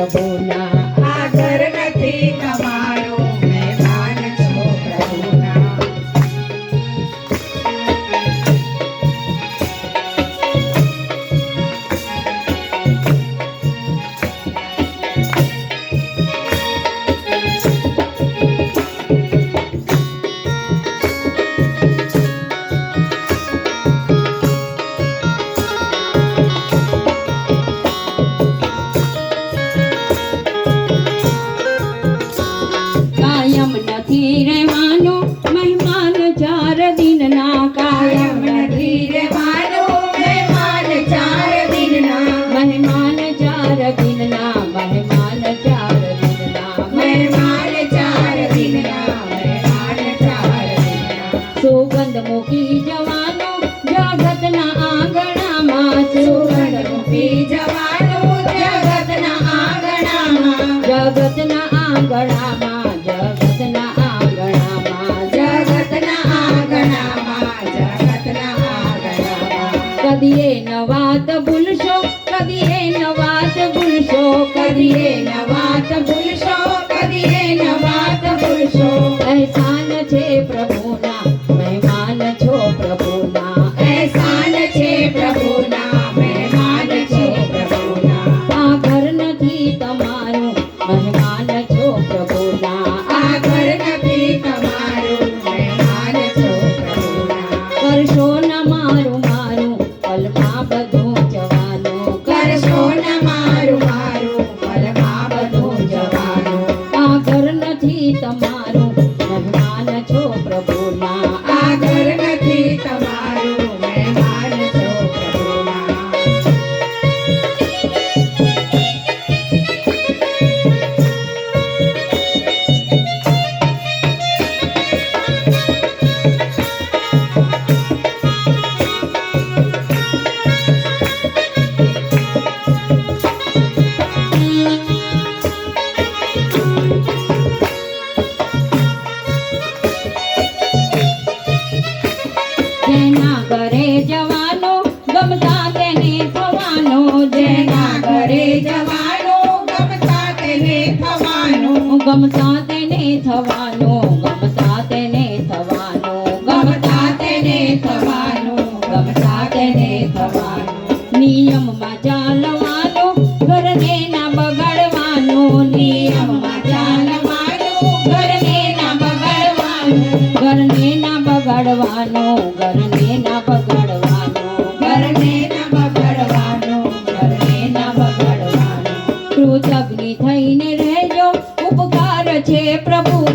যাব না નથી રહેવાનો મહેમાન ચાર દિન ના કાયમ નથી રહેવાનો મહેમાન ચાર દિન ના મહેમાન ચાર ગમતા તેને થવાનો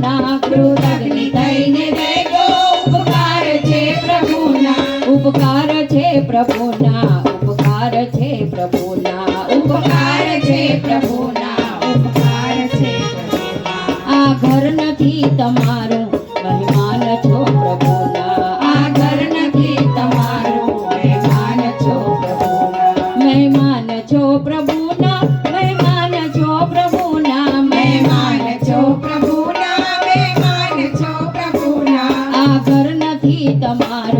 પ્રભુના ઉપકાર છે પ્રભુના. ઉપકાર છે પ્રભુના, ઉપકાર છે પ્રભુના. ઉપકાર છે પ્રભુના, ઉપકાર છે આ ઘર નથી તમારું. আমার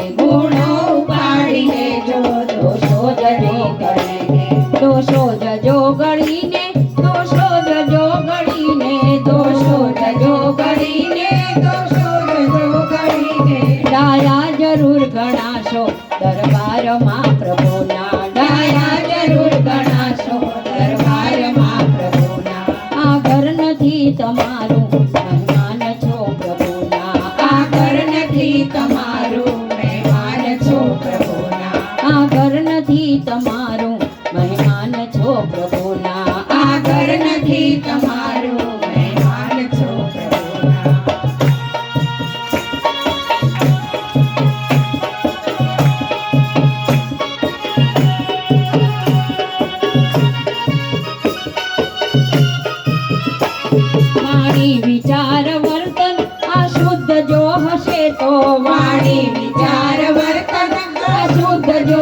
નથી તમારું. મહેમાન છો પ્રભુના. આ ઘર નથી તમારું. વિચાર વર્તન અશુદ્ધ જો હશે તો વાણી વિચાર વર્તન અશુદ્ધ જો